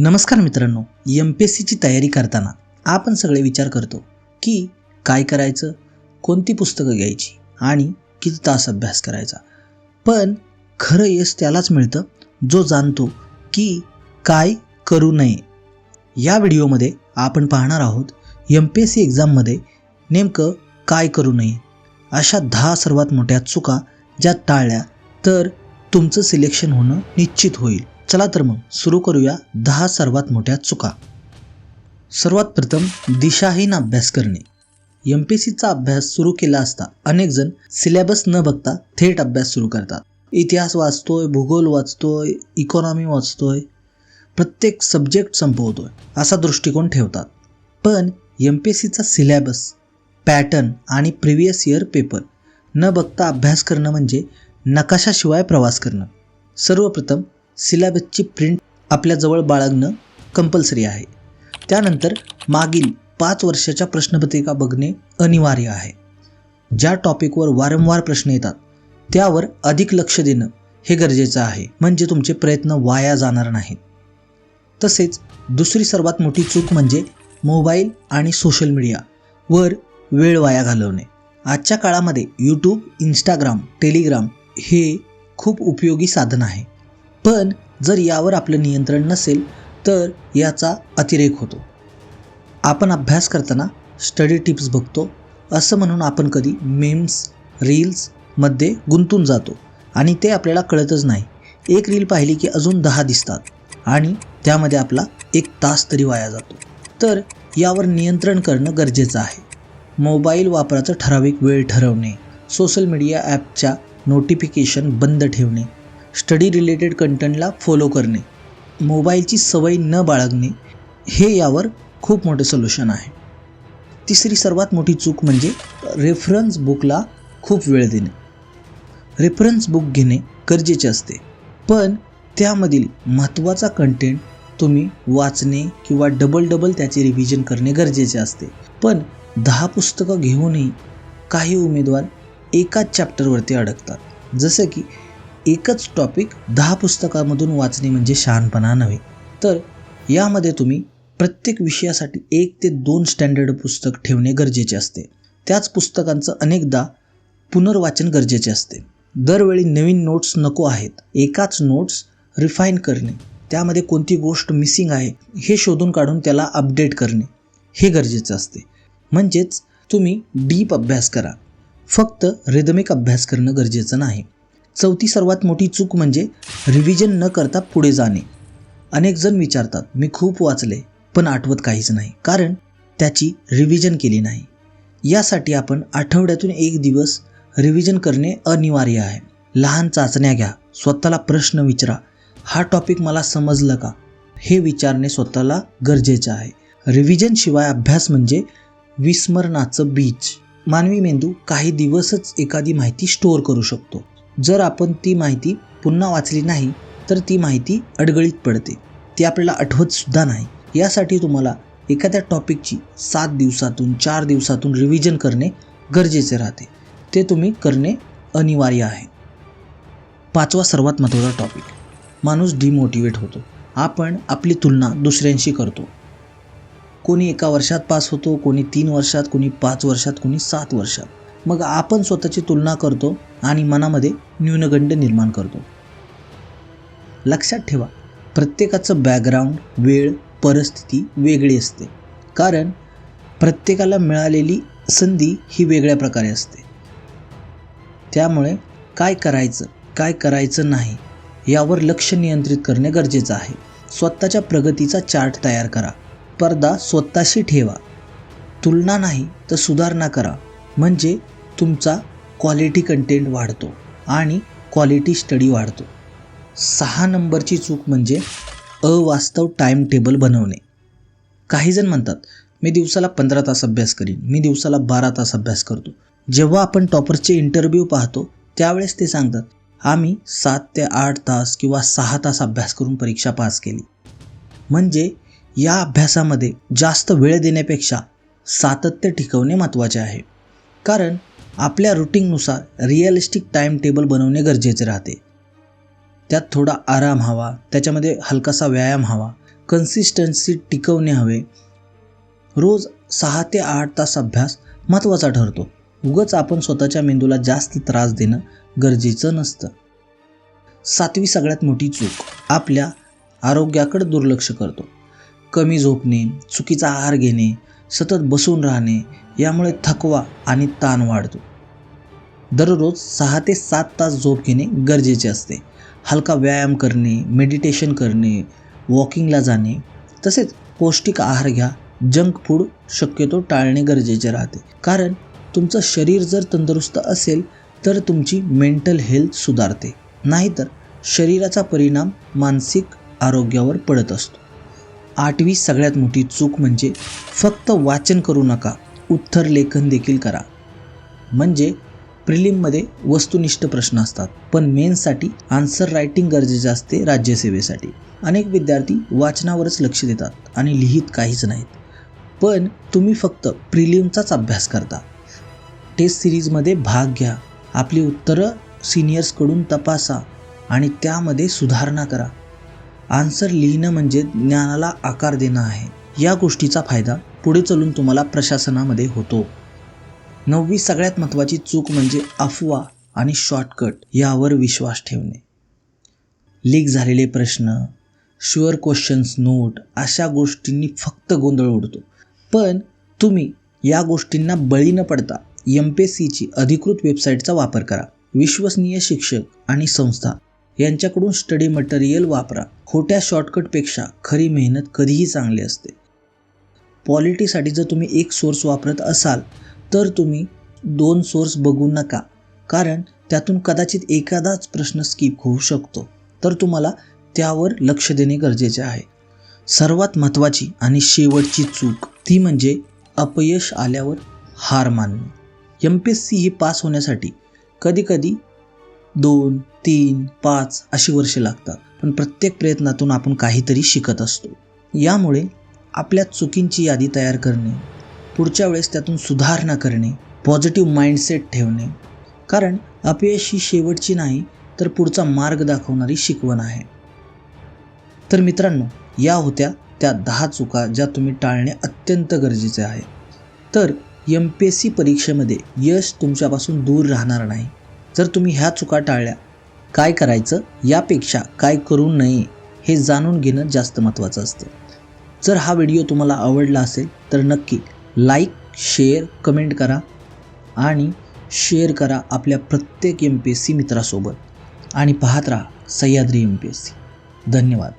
नमस्कार मित्रांनो M P S सीची तयारी करताना आपण सगळे विचार करतो की काय करायचं कोणती पुस्तकं घ्यायची आणि किती तास अभ्यास करायचा. पण खरं यश त्यालाच मिळतं जो जाणतो की काय करू नये. या व्हिडिओमध्ये आपण पाहणार आहोत एम पी एस सी एक्झाममध्ये नेमकं काय करू नये. अशा दहा सर्वात मोठ्या चुका ज्या टाळल्या तर तुमचं सिलेक्शन होणं निश्चित होईल. चला तर मग सुरू करूया दहा सर्वात मोठ्या चुका. सर्वात प्रथम दिशाहीन अभ्यास करणे. एम पी सीचा अभ्यास सुरू केला असता अनेक जण सिलेबस न बघता थेट अभ्यास सुरू करतात. इतिहास वाचतोय भूगोल वाचतोय इकॉनॉमी वाचतोय. प्रत्येक सब्जेक्ट संपवतोय असा दृष्टिकोन ठेवतात. पण एम पी एस सीचा सिलेबस पॅटर्न आणि प्रिव्हियस इयर पेपर न बघता अभ्यास करणं म्हणजे नकाशाशिवाय प्रवास करणं. सर्वप्रथम सिलॅबसची प्रिंट आपल्याजवळ बाळगणं कंपल्सरी आहे. त्यानंतर मागील पाच वर्षाच्या प्रश्नपत्रिका बघणे अनिवार्य आहे. ज्या टॉपिकवर वारंवार प्रश्न येतात त्यावर अधिक लक्ष देणं हे गरजेचं आहे. म्हणजे तुमचे प्रयत्न वाया जाणार नाहीत. तसेच दुसरी सर्वात मोठी चूक म्हणजे मोबाईल आणि सोशल मीडिया वर वेळ वाया घालवणे. आजच्या काळामध्ये यूट्यूब इंस्टाग्राम टेलिग्राम हे खूप उपयोगी साधन आहे. पण जर यावर आपलं नियंत्रण नसेल तर याचा अतिरेक होतो. आपण अभ्यास करताना स्टडी टिप्स बघतो असं म्हणून आपण कधी मेम्स रील्समध्ये गुंतून जातो आणि ते आपल्याला कळतच नाही. एक रील पाहिली की अजून दहा दिसतात आणि त्यामध्ये आपला एक तास तरी वाया जातो. तर यावर नियंत्रण करणं गरजेचं आहे. मोबाईल वापराचं ठराविक वेळ ठरवणे सोशल मीडिया ॲपच्या नोटिफिकेशन बंद ठेवणे स्टडी रिलेटेड कंटेंटला फॉलो करणे मोबाईलची सवय न बाळगणे हे यावर खूप मोठं सोल्युशन आहे. तिसरी सर्वात मोठी चूक म्हणजे रेफरन्स बुकला खूप वेळ देणे. रेफरन्स बुक घेणे गरजेचे असते पण त्यामधील महत्त्वाचा कंटेंट तुम्ही वाचणे किंवा डबल डबल त्याचे रिव्हिजन करणे गरजेचे असते. पण दहा पुस्तकं घेऊनही काही उमेदवार एकाच चॅप्टरवरती अडकतात. जसं की एकच टॉपिक दहा पुस्तकामधून वाचणे म्हणजे शहाणपणा नव्हे. तर यामध्ये तुम्ही प्रत्येक विषयासाठी एक ते दोन स्टँडर्ड पुस्तक ठेवणे गरजेचे असते. त्याच पुस्तकांचं अनेकदा पुनर्वाचन गरजेचे असते. दरवेळी नवीन नोट्स नको आहेत. एकाच नोट्स रिफाईन करणे. त्यामध्ये कोणती गोष्ट मिसिंग आहे हे शोधून काढून त्याला अपडेट करणे हे गरजेचं असते. म्हणजेच तुम्ही डीप अभ्यास करा. फक्त रिदमिक अभ्यास करणं गरजेचं नाही. चौथी सर्वात मोठी चूक म्हणजे रिव्हिजन न करता पुढे जाणे. अनेक जण विचारतात मी खूप वाचले पण आठवत काहीच नाही कारण त्याची रिव्हिजन केली नाही. यासाठी आपण आठवड्यातून एक दिवस रिव्हिजन करणे अनिवार्य आहे. लहान चाचण्या घ्या स्वतःला प्रश्न विचारा. हा टॉपिक मला समजलं का? हे विचारणे स्वतःला गरजेचं आहे. रिव्हिजनशिवाय अभ्यास म्हणजे विस्मरणाचं बीज. मानवी मेंदू काही दिवसच एखादी माहिती स्टोअर करू शकतो. जर आपण ती माहिती पुन्हा वाचली नाही तर ती माहिती अडगळीत पडते. ती आपल्याला आठवतसुद्धा नाही. यासाठी तुम्हाला एखाद्या टॉपिकची सात दिवसातून चार दिवसातून रिव्हिजन करणे गरजेचे राहते. ते तुम्ही करणे अनिवार्य आहे. पाचवा सर्वात महत्त्वाचा टॉपिक. माणूस डिमोटिवेट होतो. आपण आपली तुलना दुसऱ्यांशी करतो. कोणी एका वर्षात पास होतो कोणी तीन वर्षात कोणी पाच वर्षात कोणी सात वर्षात. मग आपण स्वतःची तुलना करतो आणि मनामध्ये न्यूनगंड निर्माण करतो. लक्षात ठेवा प्रत्येकाचं बॅकग्राऊंड वेळ परिस्थिती वेगळी असते. कारण प्रत्येकाला मिळालेली संधी ही वेगळ्या प्रकारे असते. त्यामुळे काय करायचं काय करायचं नाही यावर लक्ष नियंत्रित करणे गरजेचं आहे. स्वतःच्या प्रगतीचा चार्ट तयार करा. स्पर्धा स्वतःशी ठेवा. तुलना नाही तर सुधारणा करा. म्हणजे तुमचा क्वालिटी कंटेंट वाढतो आणि क्वालिटी स्टडी वाढतो. सहा नंबरची चूक म्हणजे अवास्तव टाईम टेबल बनवणे काहीजण म्हणतात मी दिवसाला पंधरा तास अभ्यास करीन मी दिवसाला बारा तास अभ्यास करतो. जेव्हा आपण टॉपरचे इंटरव्ह्यू पाहतो त्यावेळेस ते सांगतात आम्ही सात ते आठ तास किंवा सहा तास अभ्यास करून परीक्षा पास केली. म्हणजे या अभ्यासामध्ये जास्त वेळ देण्यापेक्षा सातत्य टिकवणे महत्त्वाचे आहे. कारण आपल्या रुटीननुसार रिअलिस्टिक टाईम टेबल बनवणे गरजेचे राहते. त्यात थोडा आराम हवा त्याच्यामध्ये हलकासा व्यायाम हवा कन्सिस्टन्सी टिकवणे हवे. रोज सहा ते आठ तास अभ्यास महत्त्वाचा ठरतो. उगच आपण स्वतःच्या मेंदूला जास्त त्रास देणं गरजेचं नसतं. सातवी सगळ्यात मोठी चूक आपल्या आरोग्याकडे दुर्लक्ष करतो. कमी झोपणे चुकीचा आहार घेणे सतत बसून राहणे यामुळे थकवा आणि ताण वाढतो. दररोज सहा ते सात तास झोप घेणे गरजेचे असते. हलका व्यायाम करणे मेडिटेशन करणे वॉकिंगला जाणे तसेच पौष्टिक आहार घ्या. जंक फूड शक्यतो टाळणे गरजेचे राहते. कारण तुमचं शरीर जर तंदुरुस्त असेल तर तुमची मेंटल हेल्थ सुधारते. नाहीतर शरीराचा परिणाम मानसिक आरोग्यावर पडत असतो. आठवी सगळ्यात मोठी चूक म्हणजे फक्त वाचन करू नका. उत्तर लेखन देखील करा. म्हणजे प्रिलिममध्ये वस्तुनिष्ठ प्रश्न असतात. पण मेन्ससाठी आन्सर रायटिंग गरजेचे असते राज्यसेवेसाठी. अनेक विद्यार्थी वाचनावरच लक्ष देतात आणि लिहित काहीच नाहीत. पण तुम्ही फक्त प्रिलिमचाच अभ्यास करता. टेस्ट सिरीजमध्ये भाग घ्या. आपली उत्तरं सिनियर्सकडून तपासा आणि त्यामध्ये सुधारणा करा. आन्सर लिहिणं म्हणजे ज्ञानाला आकार देणं आहे. या गोष्टीचा फायदा पुढे चालून तुम्हाला प्रशासनामध्ये होतो. नववी सगळ्यात महत्त्वाची चूक म्हणजे अफवा आणि शॉर्टकट यावर विश्वास ठेवणे. लीक झालेले प्रश्न शुअर क्वेश्चन्स नोट अशा गोष्टींनी फक्त गोंधळ उडतो. पण तुम्ही या गोष्टींना बळी न पडता एम पी एस सीची अधिकृत वेबसाईटचा वापर करा. विश्वसनीय शिक्षक आणि संस्था यांच्याकडून स्टडी मटेरियल वापरा. खोट्या शॉर्टकटपेक्षा खरी मेहनत कधीही चांगली असते. क्वालिटीसाठी जर तुम्ही एक सोर्स वापरत असाल तर तुम्ही दोन सोर्स बघू नका. कारण त्यातून कदाचित एखादाच प्रश्न स्किप होऊ शकतो. तर तुम्हाला त्यावर लक्ष देणे गरजेचे आहे. सर्वात महत्त्वाची आणि शेवटची चूक ती म्हणजे अपयश आल्यावर हार मानणे. एम पी एस सी ही पास होण्यासाठी कधीकधी दोन तीन पाच अशी वर्षे लागतात. पण प्रत्येक प्रयत्नातून आपण काहीतरी शिकत असतो. यामुळे आपल्या चुकींची यादी तयार करणे पुढच्या वेळेस त्यातून सुधारणा करणे पॉझिटिव्ह माइंडसेट ठेवणे. कारण अपयश ही शेवटची नाही तर पुढचा मार्ग दाखवणारी शिकवण आहे. तर मित्रांनो या होत्या त्या दहा चुका ज्या तुम्ही टाळणे अत्यंत गरजेचे आहे. तर एम पी एस सी परीक्षेमध्ये यश तुमच्यापासून दूर राहणार नाही. जर तुम्ही ह्या चुका टाळल्या काय करायचं? यापेक्षा काय करू नये हे जाणून घेणं जास्त महत्त्वाचं असतं. जर हा व्हिडिओ तुम्हाला आवडला असेल तर नक्की लाईक शेअर कमेंट करा आणि शेअर करा आपल्या प्रत्येक एम पी एस सी मित्रासोबत. आणि पाहत राहा Sahyadri M P S C धन्यवाद.